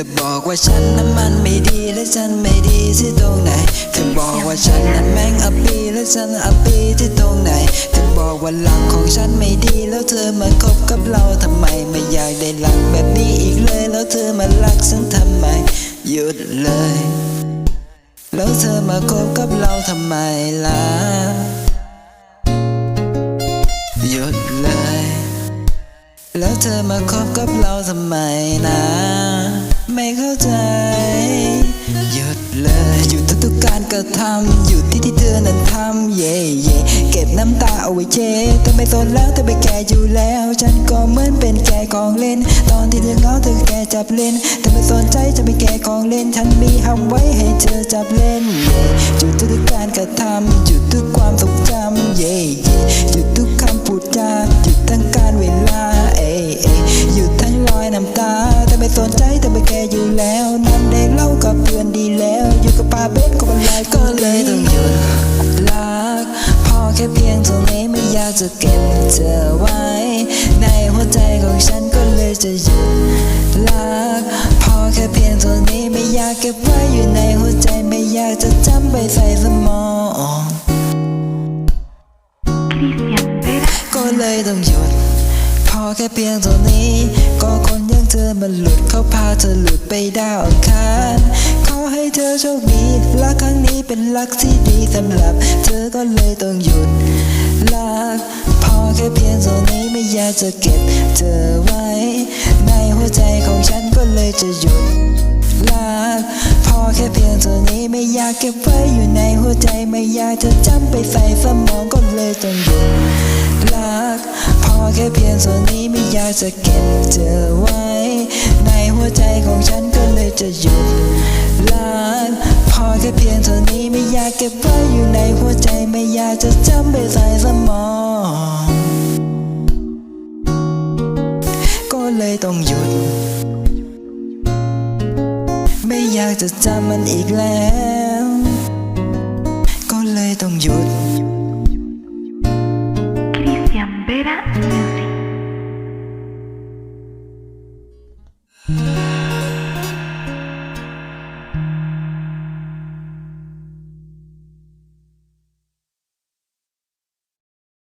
ธอบอกว่าฉันนั้นมันไม่ดีและฉันไม่ดีที่ตรงไหน เธอบอกว่าฉันนั้นแม่งอับปีและฉันอับปีที่ตรงไหน เธอบอกว่าหลังของฉันไม่ดีแล้วเธอมาคบกับเราทำไมไม่อยากได้หลังแบบนี้อีกเลยแล้วเธอมารักฉันทำไม หยุดเลย แล้วเธอมาคบกับเราทำไมล่ะหยุดเลยแล้วเธอมาคบกับเราทำไมนะ ไม่เข้าใจ หยุดเลยหยุดทุกๆการกระทำหยุดที่ที่เธอนั้นทำเย่เย่เก็บน้ำตาเอาไว้เช็ดเธอไม่สนแล้วเธอไปแก่อยู่แล้ว ฉันก็เหมือนเป็นแก่ของเล่น ตอนที่เธอเหงาเธอแก่จับเล่นเธอไม่สนใจจะไปแก่ของเล่น ฉันมีห้ำไว้ให้เธอจับเล่นเย่หยุดทุกๆการกระทำหยุดทุกความทร อยน้ำตา แต่ไม่สนใจแต่ไม่แคร์อยู่แล้วนั่นได้เล่ากับเพื่อนดีแล้ว อยู่กับป้าเบนก็เป็นไรก็เลยต้องหยุดรักพอแค่เพียงเท่านี้ไม่อยากจะเก็บเธอไว้ ในหัวใจของฉันก็เลยจะหยุดรักพอแค่เพียงเท่านี้ไม่อยากเก็บไว้อยู่ในหัวใจไม่อยากจะจำไปใส่สมองก็เลยต้องหยุดพอแค่เพียงเท่านี้ มันหลุดเขาพาเธอหลุดไปดาวอังคารขอให้เธอโชคดีรักครั้งนี้เป็นรักที่ดีสำหรับ เธอก็เลยต้องหยุดรักพอแค่เพียงเท่านี้ไม่อยากจะเก็บเธอไว้ ในหัวใจของฉันก็เลยจะหยุดรักพอแค่เพียงเท่านี้ไม่อยากเก็บไว้อยู่ในหัวใจไม่อยากจะจำไปใส่สมองก็เลยต้องหยุดรักพอแค่เพียงเท่านี้ไม่อยากจะเก็บเธอไว้ ในหัวใจของฉันก็เลยจะหยุดรักพอแค่เพียงเท่านี้ไม่อยากเก็บไว้อยู่ในหัวใจไม่อยากจะจำไปใส่สมอง ก็เลยต้องหยุด ไม่อยากจะจำมันอีกแล้ว ก็เลยต้องหยุด Cristian Mm-hmm.